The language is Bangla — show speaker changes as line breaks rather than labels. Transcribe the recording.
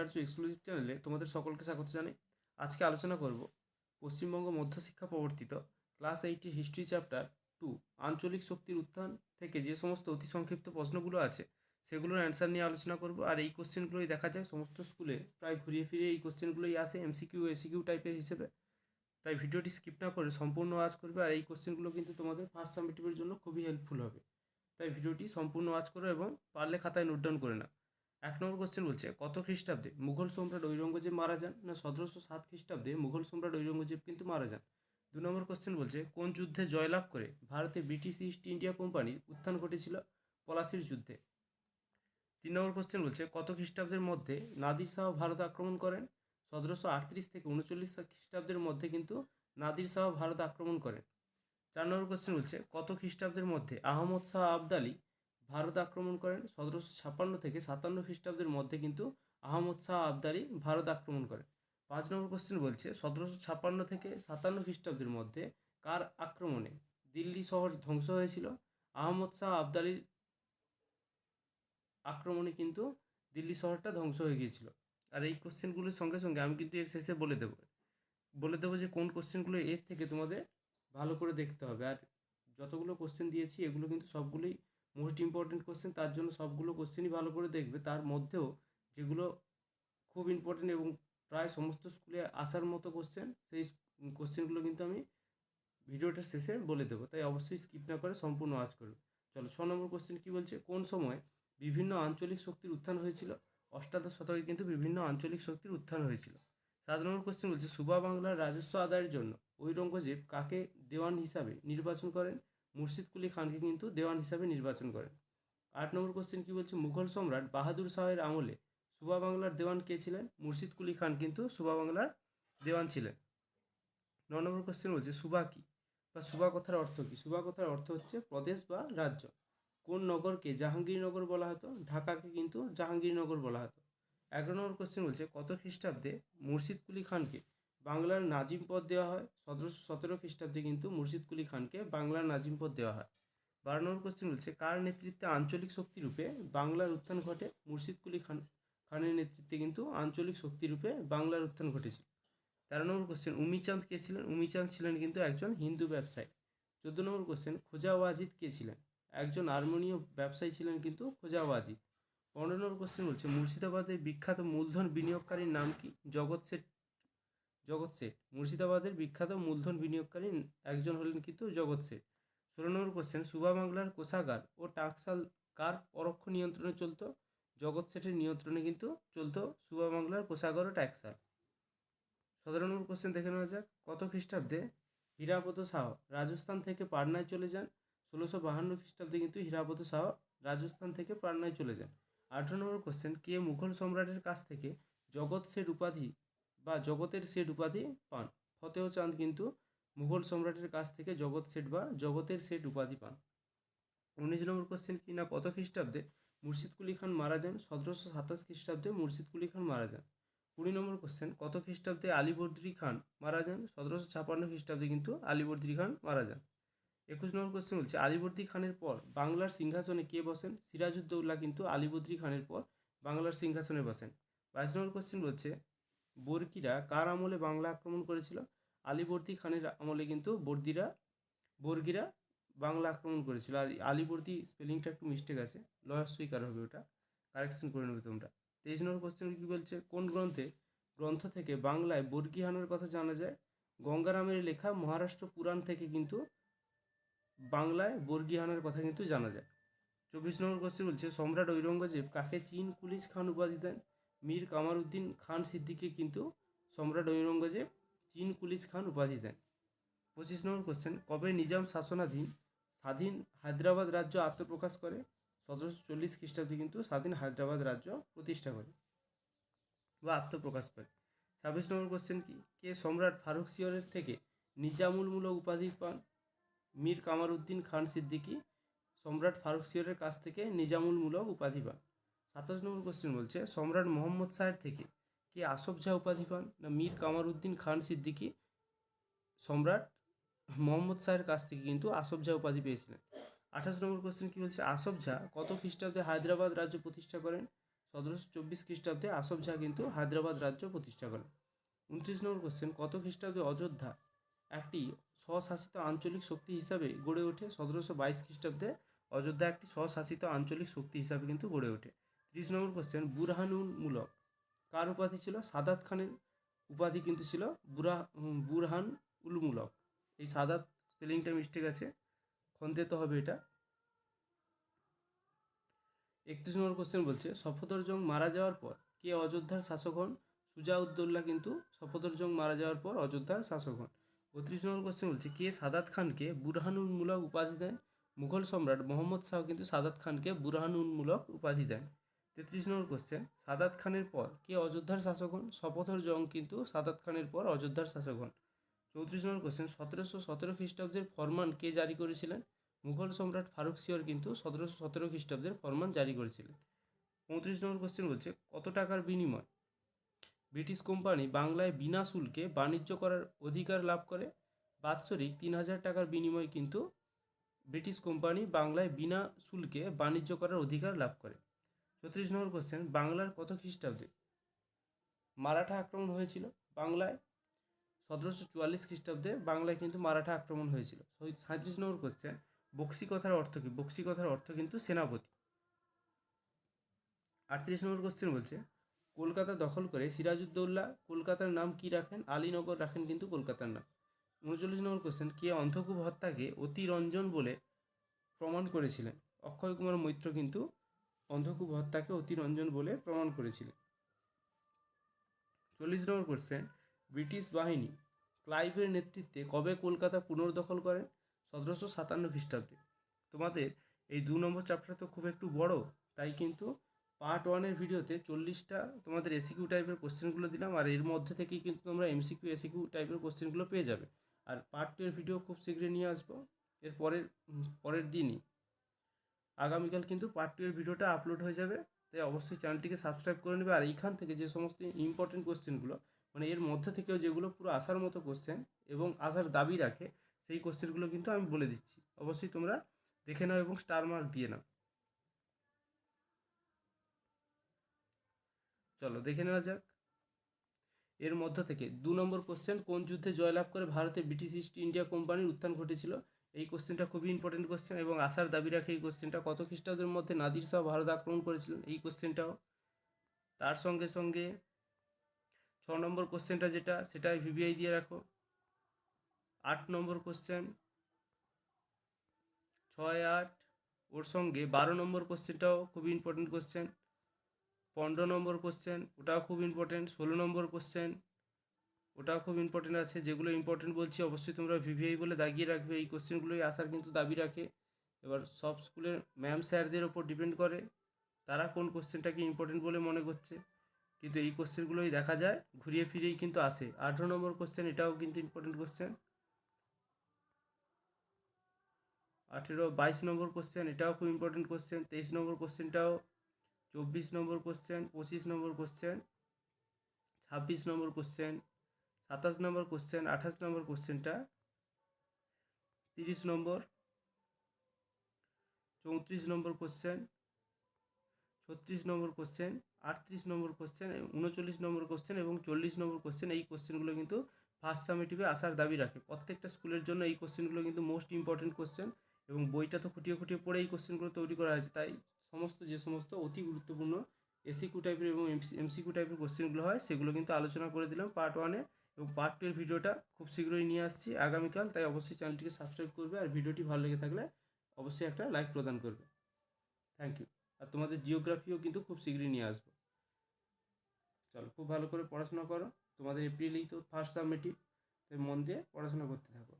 আচার্য এক্সক্লুসিভ চ্যানেলে তোমাদের সকলকে স্বাগত জানাই। আজকে আলোচনা করব পশ্চিমবঙ্গ মধ্যশিক্ষা প্রবর্তিত ক্লাস এইটের হিস্ট্রি চ্যাপ্টার টু, আঞ্চলিক শক্তির উত্থান থেকে যে সমস্ত অতি সংক্ষিপ্ত প্রশ্নগুলো আছে, সেগুলোর অ্যান্সার নিয়ে আলোচনা করব। আর এই কোশ্চেনগুলোই দেখা যায়, সমস্ত স্কুলে প্রায় ঘুরিয়ে ফিরিয়ে এই কোশ্চেনগুলোই আসে এমসিকিউ এসিকিউ টাইপের হিসেবে। তাই ভিডিওটি স্কিপ না করে সম্পূর্ণ ওয়াচ করবে আর এই কোশ্চেনগুলো কিন্তু তোমাদের ফার্স্ট সাবমিটিভের জন্য খুবই হেল্পফুল হবে। তাই ভিডিওটি সম্পূর্ণ ওয়াচ করো এবং পারলে খাতায় নোট ডাউন করে না এক নম্বর কোশ্চেন বলছে, কত খ্রিস্টাব্দে মুঘল সম্রাট ঔরঙ্গজেব মারা যান না সতেরোশো সাত খ্রিস্টাব্দে মুঘল সম্রাট ঔরঙ্গজেব কিন্তু মারা যান? দু নম্বর কোশ্চেন বলছে, কোন যুদ্ধে জয়লাভ করে ভারতে ব্রিটিশ ইস্ট ইন্ডিয়া কোম্পানির উত্থান ঘটেছিল পলাশির যুদ্ধে? তিন নম্বর কোশ্চেন বলছে, কত খ্রিস্টাব্দের মধ্যে নাদির শাহ ভারত আক্রমণ করেন? সতেরোশো আটত্রিশ থেকে উনচল্লিশ খ্রিস্টাব্দের মধ্যে কিন্তু নাদির শাহ ভারত আক্রমণ করেন। চার নম্বর কোশ্চেন বলছে, কত খ্রিস্টাব্দের মধ্যে আহমদ শাহ আবদালি ভারত আক্রমণ করেন সতেরোশো ছাপ্পান্ন থেকে সাতান্ন খ্রিস্টাব্দের মধ্যে কিন্তু আহমদ শাহ আবদারি ভারত আক্রমণ করেন। পাঁচ নম্বর কোশ্চেন বলছে, সতেরোশো ছাপ্পান্ন থেকে সাতান্ন খ্রিস্টাব্দের মধ্যে কার আক্রমণে দিল্লি শহর ধ্বংস হয়েছিল? আহমদ শাহ আবদারির আক্রমণে কিন্তু দিল্লি শহরটা ধ্বংস হয়ে গিয়েছিল। আর এই কোশ্চেনগুলোর সঙ্গে সঙ্গে আমি কিন্তু এর শেষে বলে দেবো। বলে দেবো যে কোন কোশ্চেনগুলো এর থেকে তোমাদের ভালো করে দেখতে হবে। আর যতগুলো কোশ্চেন দিয়েছি, এগুলো কিন্তু সবগুলোই মোস্ট ইম্পর্টেন্ট কোশ্চেন তার জন্য সবগুলো কোশ্চেনই ভালো করে দেখবে। তার মধ্যেও যেগুলো খুব ইম্পর্টেন্ট এবং প্রায় সমস্ত স্কুলে আসার মতো কোশ্চেন সেই কোশ্চেনগুলো কিন্তু আমি ভিডিওটার শেষে বলে দেবো। তাই অবশ্যই স্কিপ না করে সম্পূর্ণ আজ করবে। চলো, ছ নম্বর কোশ্চেন কী বলছে? কোন সময় বিভিন্ন আঞ্চলিক শক্তির উত্থান হয়েছিল? অষ্টাদশ শতকে কিন্তু বিভিন্ন আঞ্চলিক শক্তির উত্থান হয়েছিল। সাত নম্বর কোশ্চেন বলছে, সুবা বাংলার রাজস্ব আদায়ের জন্য ঔরঙ্গজেব কাকে দেওয়ান হিসাবে নির্বাচন করেন? মুর্শিদ কুলি খানকে কিন্তু দেওয়ান হিসাবে নির্বাচন করেন। আট নম্বর কোশ্চেন কী বলছে? মুঘল সম্রাট বাহাদুর শাহের আমলে সুবা বাংলার দেওয়ান কে ছিলেন? মুর্শিদ কুলি খান কিন্তু সুবা বাংলার দেওয়ান ছিলেন। ন নম্বর কোশ্চেন বলছে, সুবা কি? বা সুবা কথার অর্থ কী? সুবা কথার অর্থ হচ্ছে প্রদেশ বা রাজ্য। কোন নগরকে জাহাঙ্গীরনগর বলা হতো? ঢাকাকে কিন্তু জাহাঙ্গীরনগর বলা হতো। এগারো নম্বর কোশ্চেন বলছে, কত খ্রিস্টাব্দে মুর্শিদ কুলি খানকে বাংলার নাজিম পদ দেওয়া হয়। সতেরোশো, সতেরো খ্রিস্টাব্দে কিন্তু মুর্শিদ কুলি খানকে বাংলার নাজিম পদ দেওয়া হয়। বারো নম্বর কোশ্চেন বলছে, কার নেতৃত্বে আঞ্চলিক শক্তিরূপে বাংলার উত্থান ঘটে? মুর্শিদ কুলি খান, খানের নেতৃত্বে কিন্তু আঞ্চলিক শক্তিরূপে বাংলার উত্থান ঘটেছিল। তেরো নম্বর কোশ্চেন উমিচাঁদ কে ছিলেন? উমিচাঁদ ছিলেন কিন্তু একজন হিন্দু ব্যবসায়ী। চোদ্দ নম্বর কোশ্চেন খোজা ওয়াজিদ কে ছিলেন? একজন আর্মেনীয় ব্যবসায়ী ছিলেন কিন্তু খোজা ওয়াজিদ। পনেরো নম্বর কোশ্চেন বলছে মুর্শিদাবাদের বিখ্যাত মূলধন বিনিয়োগকারীর নাম কি? জগৎ শেঠ জগৎ শেঠ। মুর্শিদাবাদের বিখ্যাত মূলধন বিনিয়োগকারী একজন হলেন কিন্তু জগৎ শেঠ। ষোলো নম্বর কোশ্চেন সুবা বাংলার কোষাগার ও টাকসাল কার পরোক্ষ নিয়ন্ত্রণে চলতো? জগৎ শেঠের নিয়ন্ত্রণে কিন্তু চলতো সুবা বাংলার কোষাগার ও টাকসাল সতেরো নম্বর কোশ্চেন দেখে নেওয়া যাক, কত খ্রিস্টাব্দে হীরাপদ শাহ রাজস্থান থেকে পাটনায় চলে যান? ষোলোশো বাহান্ন খ্রিস্টাব্দে কিন্তু হীরাপদ শাহ রাজস্থান থেকে পাটনায় চলে যান। আঠারো নম্বর কোশ্চেন কে মুঘল সম্রাটের কাছ থেকে জগৎ শেঠ উপাধি বা জগতের শেঠ উপাধি পান। ফতেহ চাঁদ কিন্তু মুঘল সম্রাটের কাছ থেকে জগৎ শেঠ বা জগতের শেঠ উপাধি পান। উনিশ নম্বর কোশ্চেন কি না কত খ্রিস্টাব্দে মুর্শিদ কুলি খান মারা যান? সতেরোশো সাতাশ খ্রিস্টাব্দে মুর্শিদ কুলি খান মারা যান। কুড়ি নম্বর কোশ্চেন কত খ্রিস্টাব্দে আলিবর্দি খান মারা যান? সতেরোশো ছাপান্ন খ্রিস্টাব্দে কিন্তু আলিবর্দি খান মারা যান। একুশ নম্বর কোশ্চেন বলছে আলিবর্দি খানের পর বাংলার সিংহাসনে কে বসেন? সিরাজউদ্দৌলা কিন্তু আলিবর্দি খানের পর বাংলার সিংহাসনে বসেন। বাইশ নম্বর কোশ্চেন বলছে বর্কিরা কার আমলে বাংলা আক্রমণ করেছিল? আলিবর্দি খানের আমলে কিন্তু বর্দিরা, বর্গিরা বাংলা আক্রমণ করেছিল। আর আলিবর্দি স্পেলিংটা একটু মিস্টেক আছে লয়ার সুইকার হবে ওটা। কারেকশন করে নেবে তোমরা। তেইশ নম্বর কোশ্চেন কী বলছে? কোন গ্রন্থে, গ্রন্থ থেকে বাংলায় বর্গী হানার কথা জানা যায়? গঙ্গারামের লেখা মহারাষ্ট্র পুরাণ থেকে কিন্তু বাংলায় বর্গী হানার কথা কিন্তু জানা যায়। চব্বিশ নম্বর কোশ্চেন বলছে, সম্রাট ঔরঙ্গজেব কাকে চীন কুলিশ খান উপাধি দেন? মীর কামারউদ্দিন খান সিদ্দিকে কিন্তু সম্রাট ঔরঙ্গজেব চীন কুলিশ খান উপাধি দেন। পঁচিশ নম্বর কোশ্চেন কবে নিজাম শাসনাধীন স্বাধীন হায়দ্রাবাদ রাজ্য আত্মপ্রকাশ করে? সতেরোশো চল্লিশ খ্রিস্টাব্দে কিন্তু স্বাধীন হায়দ্রাবাদ রাজ্য প্রতিষ্ঠা করে বা আত্মপ্রকাশ করে। ছাব্বিশ নম্বর কোশ্চেন কি? কে সম্রাট ফারুক সিয়রের থেকে নিজামুলমূলক উপাধি পান? মীর কামারউদ্দিন খান সিদ্দিকী সম্রাট ফারুক সিয়রের কাছ থেকে নিজামুলমূলক উপাধি পান। সাতাশ নম্বর কোশ্চেন বলছে, সম্রাট মোহাম্মদ শাহের থেকে কে আসফ জাহ উপাধি পান? না, মীর কামারউদ্দিন খান সিদ্দিকী? সম্রাট মোহাম্মদ শাহের কাছ থেকে কিন্তু আসফ জাহ উপাধি পেয়েছিলেন। আঠাশ নম্বর কোশ্চেন কী বলছে? আসফ ঝা কত খ্রিস্টাব্দে হায়দ্রাবাদ রাজ্য প্রতিষ্ঠা করেন? সতেরোশো চব্বিশ খ্রিস্টাব্দে আসফ জাহ কিন্তু হায়দ্রাবাদ রাজ্য প্রতিষ্ঠা করেন। উনত্রিশ নম্বর কোশ্চেন কত খ্রিস্টাব্দে অযোধ্যা একটি স্বশাসিত আঞ্চলিক শক্তি হিসাবে গড়ে ওঠে? সতেরোশো বাইশ খ্রিস্টাব্দে অযোধ্যা একটি স্বশাসিত আঞ্চলিক শক্তি হিসাবে কিন্তু গড়ে ওঠে। তিরিশ নম্বর কোশ্চেন বুরহানুন মূলক কার উপাধি ছিল? সাদাত খানের উপাধি কিন্তু ছিল বুরা বুরহান উলমূলক এই সাদাত স্পেলিংটা মিস্টেক আছে। তো হবে এটা। একত্রিশ নম্বর কোশ্চেন বলছে সফদরজং মারা যাওয়ার পর কে অযোধ্যার শাসক হন? সুজাউদ্দৌল্লা কিন্তু সফদরজং মারা যাওয়ার পর অযোধ্যার শাসক হন। বত্রিশ নম্বর কোশ্চেন বলছে, কে সাদাত খানকে বুরহানুন্মূলক উপাধি দেন? মুঘল সম্রাট মোহাম্মদ শাহ কিন্তু সাদাত খানকে বুরহানুন্মূলক উপাধি দেন। তেত্রিশ নম্বর কোশ্চেন সাদাত খানের পর কে অযোধ্যার শাসক হন শপথর জং কিন্তু সাদাত খানের পর অযোধ্যার শাসক হন চৌত্রিশ নম্বর কোশ্চেন সতেরোশো সতেরো খ্রিস্টাব্দের ফরমান কে জারি করেছিলেন? মুঘল সম্রাট ফারুক সিওর কিন্তু সতেরোশো সতেরো খ্রিস্টাব্দের ফরমান জারি করেছিলেন। পঁয়ত্রিশ নম্বর কোশ্চেন বলছে, কত টাকার বিনিময়? ব্রিটিশ কোম্পানি বাংলায় বিনা শুল্কে বাণিজ্য করার অধিকার লাভ করে। বাৎসরিক তিন হাজার টাকার বিনিময়ে কিন্তু ব্রিটিশ কোম্পানি বাংলায় বিনা শুল্কে বাণিজ্য করার অধিকার লাভ করে। চৌত্রিশ নম্বর কোশ্চেন বাংলার কত খ্রিস্টাব্দে? মারাঠা আক্রমণ হয়েছিল বাংলায় সতেরোশো চুয়াল্লিশ খ্রিস্টাব্দে, বাংলায় কিন্তু মারাঠা আক্রমণ হয়েছিল। সাঁত্রিশ নম্বর কোশ্চেন বক্সি কথার অর্থ কী? বক্সি কথার অর্থ কিন্তু সেনাপতি। আটত্রিশ নম্বর কোশ্চেন বলছে, কলকাতা দখল করে সিরাজউদ্দৌল্লা কলকাতার নাম কি রাখেন? আলীনগর রাখেন কিন্তু কলকাতার নাম। উনচল্লিশ নম্বর কোশ্চেন কে অন্ধকূপ হত্যাকে অতিরঞ্জন বলে প্রমাণ করেছিলেন? অক্ষয় কুমার মৈত্র কিন্তু অন্ধকূপ হত্যাকে অতিরঞ্জন বলে প্রমাণ করেছিলেন। চল্লিশ নম্বর কোশ্চেন ব্রিটিশ বাহিনী ক্লাইভের নেতৃত্বে কবে কলকাতা পুনর্দখল করেন সতেরোশো সাতান্ন খ্রিস্টাব্দে। তোমাদের এই দু নম্বর চ্যাপ্টার তো খুব একটু বড়, তাই কিন্তু পার্ট ওয়ানের ভিডিওতে চল্লিশটা তোমাদের এসিকিউ টাইপের কোশ্চেনগুলো দিলাম, আর এর মধ্যে থেকেই কিন্তু তোমরা এমসিকিউ এসিকিউ টাইপের কোশ্চেনগুলো পেয়ে যাবে। আর পার্ট টু এর ভিডিও খুব শীঘ্রই নিয়ে আসব। এর পরের পরের দিনই। আগামীকাল কিন্তু পার্ট টু এর ভিডিওটা আপলোড হয়ে যাবে। তাই অবশ্যই চ্যানেলটিকে সাবস্ক্রাইব করে নেবে। আর এইখান থেকে যে সমস্ত ইম্পর্টেন্ট কোশ্চেনগুলো মানে এর মধ্যে থেকেও যেগুলো পুরো আসার মতো কোশ্চেন এবং আসার দাবি রাখে, সেই কোশ্চেনগুলো কিন্তু আমি বলে দিচ্ছি। অবশ্যই তোমরা দেখে নাও এবং স্টার মার্ক দিয়ে নাও। চলো, দেখে নেওয়া যাক। এর মধ্য থেকে দু নম্বর কোশ্চেন কোন যুদ্ধে জয়লাভ করে ভারতে ব্রিটিশ ইস্ট ইন্ডিয়া কোম্পানির উত্থান ঘটেছিল? এই কোশ্চেনটা খুবই ইম্পর্টেন্ট কোশ্চেন এবং আসার দাবি রাখে এই কোশ্চেনটা কত খ্রিস্টাব্দের মধ্যে নাদির শাহ ভারত আক্রমণ করেছিলেন এই কোশ্চেনটাও তার সঙ্গে সঙ্গে ছ নম্বর কোশ্চেনটা যেটা সেটা ভিভিআই দিয়ে রাখো। আট নম্বর কোশ্চেন ছয় আট, ওর সঙ্গে বারো নম্বর কোশ্চেনটাও খুবই ইম্পর্টেন্ট কোশ্চেন পনেরো নম্বর কোশ্চেন ওটাও খুব ইম্পর্টেন্ট ষোলো নম্বর কোশ্চেন ওটাও খুব ইম্পর্টেন্ট আছে। যেগুলো ইম্পর্টেন্ট বলছি, অবশ্যই তোমরা ভিভিআই বলে দাগিয়ে রাখবে। এই কোশ্চেনগুলোই আসার কিন্তু দাবি রাখে। এবার সব স্কুলের ম্যাম স্যারদের ওপর ডিপেন্ড করে তারা কোন কোশ্চেনটাকে ইম্পর্টেন্ট বলে মনে করছে। কিন্তু এই কোশ্চেনগুলোই দেখা যায়, ঘুরিয়ে ফিরেই কিন্তু আসে। আঠেরো নম্বর কোশ্চেন, এটাও কিন্তু ইম্পর্টেন্ট কোশ্চেন আঠেরো, বাইশ নম্বর কোশ্চেন, এটাও খুব ইম্পর্টেন্ট কোশ্চেন তেইশ নম্বর কোশ্চেনটাও, চব্বিশ নম্বর কোশ্চেন, পঁচিশ নম্বর কোশ্চেন, ছাব্বিশ নম্বর কোশ্চেন সাতাশ নম্বর কোশ্চেন আঠাশ নম্বর কোশ্চেনটা তিরিশ নম্বর, চৌত্রিশ নম্বর কোশ্চেন ছত্রিশ নম্বর কোশ্চেন আটত্রিশ নম্বর কোশ্চেন উনচল্লিশ নম্বর কোশ্চেন এবং চল্লিশ নম্বর কোশ্চেন এই কোশ্চেনগুলো কিন্তু ফার্স্ট সামেটিভে আসার দাবি রাখে। প্রত্যেকটা স্কুলের জন্য এই কোশ্চেনগুলো কিন্তু মোস্ট ইম্পর্টেন্ট কোশ্চেন এবং বইটা তো খুঁটিয়ে খুঁটিয়ে পড়ে এই কোশ্চেনগুলো তৈরি করা হয়েছে। তাই সমস্ত যে সমস্ত অতি গুরুত্বপূর্ণ এসিকিউ টাইপের এবং এমসিকিউ টাইপের কোশ্চেনগুলো হয়, সেগুলো কিন্তু আলোচনা করে দিলাম পার্ট ওয়ানে এবং পার্ট টু এর ভিডিওটা খুব শীঘ্রই নিয়ে আসছি আগামীকাল, তাই অবশ্যই চ্যানেলটিকে সাবস্ক্রাইব করবে আর ভিডিওটি ভালো লেগে থাকলে অবশ্যই একটা লাইক প্রদান করবে। থ্যাংক ইউ আর তোমাদের জিওগ্রাফিও কিন্তু খুব শীঘ্রই নিয়ে আসব। চলো, খুব ভালো করে পড়াশোনা করো। তোমাদের এপ্রিলেই তো ফার্স্ট সাবমিটিভ তাই মন দিয়ে পড়াশোনা করতে থাকো।